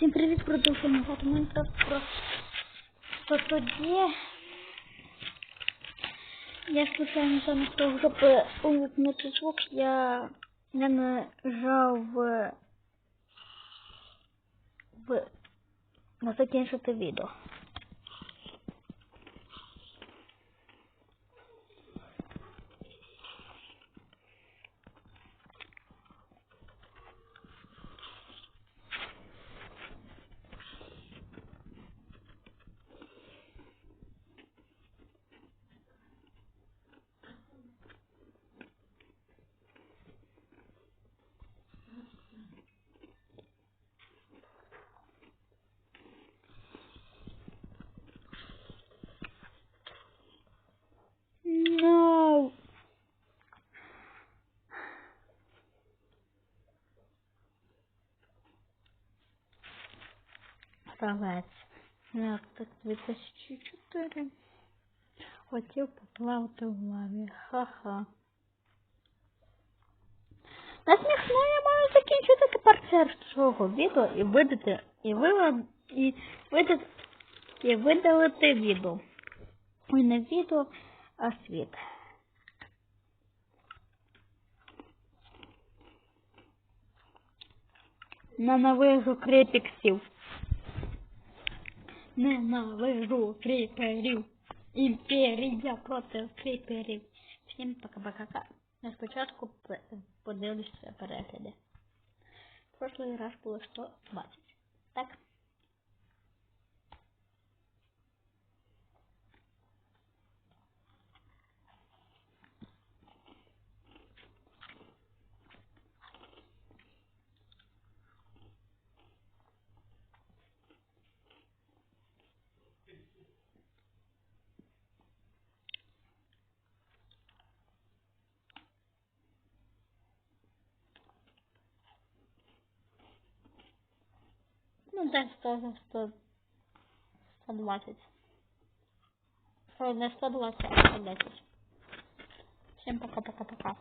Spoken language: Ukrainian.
Всім привіт, продовжуємо грати Майнкрафт про то тоді. Я случайно замість того, щоб е, увімкнути звук, я не нажав в, в на закінчити відео. Як так 2004. Хотів поплавати в лаві. Ха-ха. На смішно я маю закінчити тепер цього відео і видати, і вивод, і видати, і видалити відео. Ой, не відео, а світ. Ненавижу крипіксів. Ненавижу кріперів. Імперія проти кріперів. Всім пока-пока. Я спочатку подивлюся перегляди. прошлый раз було 120. Так? Ну, десь 100, 100, 120. Ой, не 120, а 110. Всем пока-пока-пока.